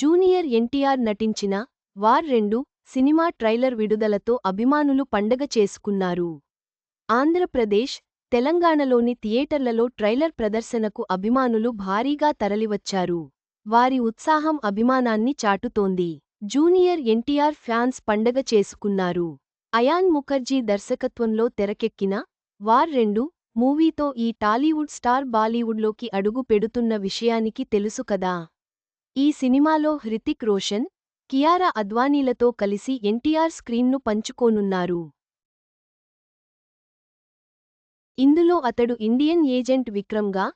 Junior NTR నటించిన war రెండు cinema trailer విడుదలతో అభిమానులు పండగ చేసుకున్నారు. ఆంధ్రప్రదేశ్ తెలంగాణలోని థియేటర్లలో ట్రైలర్ ప్రదర్శనకు అభిమానులు భారీగా తరలివచ్చారు. వారి ఉత్సాహం అభిమానాన్ని చాటుతోంది. జూనియర్ ఎన్టీఆర్ ఫ్యాన్స్ పండగ చేసుకున్నారు. అయాన్ ముఖర్జీ దర్శకత్వంలో తెరకెక్కిన వార్ రెండు మూవీతో ఈ టాలీవుడ్ స్టార్ బాలీవుడ్లోకి అడుగు పెడుతున్న విషయానికి తెలుసు కదా. ఈ సినిమాలో హృతిక్ రోషన్ కియారా అద్వానీలతో కలిసి ఎన్టీఆర్ స్క్రీన్ను పంచుకోనున్నారు. ఇందులో అతడు ఇండియన్ ఏజెంట్ విక్రమ్గా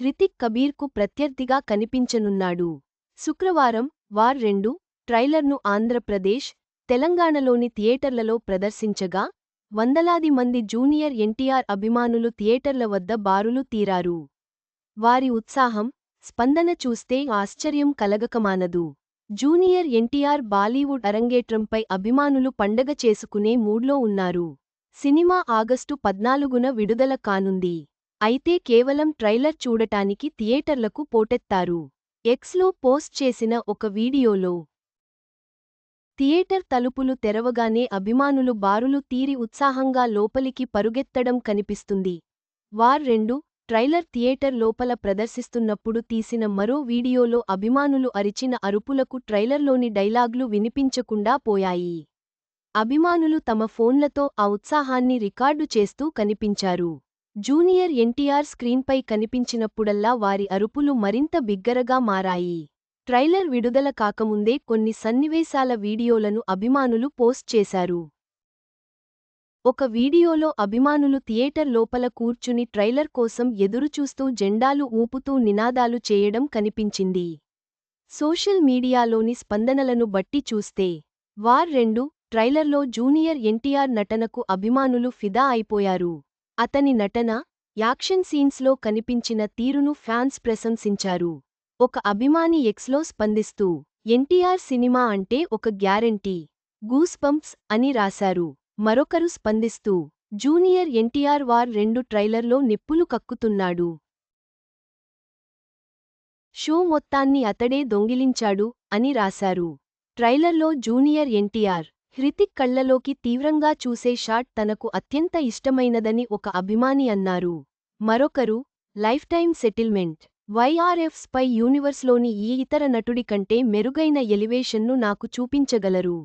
హృతిక్ కబీర్కు ప్రత్యర్థిగా కనిపించనున్నాడు. శుక్రవారం వార్ రెండు ట్రైలర్ను ఆంధ్రప్రదేశ్ తెలంగాణలోని థియేటర్లలో ప్రదర్శించగా వందలాది మంది జూనియర్ ఎన్టీఆర్ అభిమానులు థియేటర్ల వద్ద బారులు తీరారు. వారి ఉత్సాహం స్పందన చూస్తే ఆశ్చర్యం కలగకమానదు. జూనియర్ ఎన్టీఆర్ బాలీవుడ్ అరంగేట్రంపై అభిమానులు పండగ చేసుకునే మూడ్లో ఉన్నారు. సినిమా ఆగస్టు పద్నాలుగున విడుదల కానుంది. అయితే కేవలం ట్రైలర్ చూడటానికి థియేటర్లకు పోటెత్తారు. ఎక్స్లో పోస్ట్ చేసిన ఒక వీడియోలో థియేటర్ తలుపులు తెరవగానే అభిమానులు బారులు తీరి ఉత్సాహంగా లోపలికి పరుగెత్తడం కనిపిస్తుంది. వార్ రెండు ట్రైలర్ థియేటర్ లోపల ప్రదర్శిస్తున్నప్పుడు తీసిన మరో వీడియోలో అభిమానులు అరిచిన అరుపులకు ట్రైలర్లోని డైలాగ్లు వినిపించకుండా పోయాయి. అభిమానులు తమ ఫోన్లతో ఆ ఉత్సాహాన్ని రికార్డు చేస్తూ కనిపించారు. జూనియర్ ఎన్టీఆర్ స్క్రీన్పై కనిపించినప్పుడల్లా వారి అరుపులు మరింత బిగ్గరగా మారాయి. ట్రైలర్ విడుదల కాకముందే కొన్ని సన్నివేశాల వీడియోలను అభిమానులు పోస్ట్ చేశారు. ఒక వీడియోలో అభిమానులు థియేటర్ లోపల కూర్చుని ట్రైలర్ కోసం ఎదురుచూస్తూ జెండాలు ఊపుతూ నినాదాలు చేయడం కనిపించింది. సోషల్ మీడియాలోని స్పందనలను బట్టి చూస్తే వార్ రెండు ట్రైలర్లో జూనియర్ ఎన్టీఆర్ నటనకు అభిమానులు ఫిదా అయిపోయారు. అతని నటన యాక్షన్ సీన్స్లో కనిపించిన తీరును ఫ్యాన్స్ ప్రశంసించారు. ఒక అభిమాని ఎక్స్లో స్పందిస్తూ ఎన్టీఆర్ సినిమా అంటే ఒక గ్యారెంటీ గూస్పంప్స్ అని రాశారు. మరొకరు స్పందిస్తూ జూనియర్ ఎన్టీఆర్ వార్ రెండు ట్రైలర్లో నిప్పులు కక్కుతున్నాడు. షో మొత్తాన్ని అతడే దొంగిలించాడు అని రాశారు. ట్రైలర్లో జూనియర్ ఎన్టీఆర్ హృతిక్ కళ్ళలోకి తీవ్రంగా చూసే షాట్ తనకు అత్యంత ఇష్టమైనదని ఒక అభిమాని అన్నారు. మరొకరు life time settlement YRF spy యూనివర్స్లోని ఈ ఇతర నటుడి కంటే మెరుగైన ఎలివేషన్ను నాకు చూపించగలరు.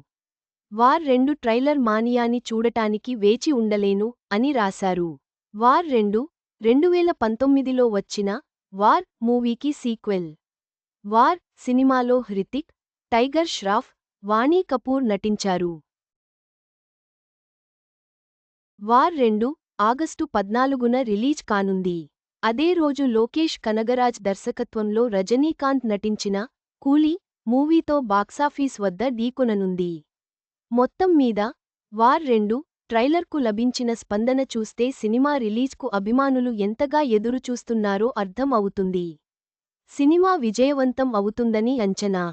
వార్ రెండు ట్రైలర్ మానియాని చూడటానికి వేచి ఉండలేను అని రాశారు. వార్ రెండు రెండువేల పంతొమ్మిదిలో వచ్చిన వార్ మూవీకి సీక్వెల్. వార్ సినిమాలో హృతిక్ టైగర్ ష్రాఫ్ వాణీ కపూర్ నటించారు. వార్ రెండు ఆగస్టు పద్నాలుగున రిలీజ్ కానుంది. అదే రోజు లోకేష్ కనగరాజ్ దర్శకత్వంలో రజనీకాంత్ నటించిన కూలీ మూవీతో బాక్సాఫీస్ వద్ద ఢీకొననుంది. మొత్తం మీద వార్ రెండు ట్రైలర్కు లభించిన స్పందన చూస్తే సినిమా రిలీజ్కు అభిమానులు ఎంతగా ఎదురుచూస్తున్నారో అర్థం అవుతుంది. సినిమా విజయవంతం అవుతుందని అంచనా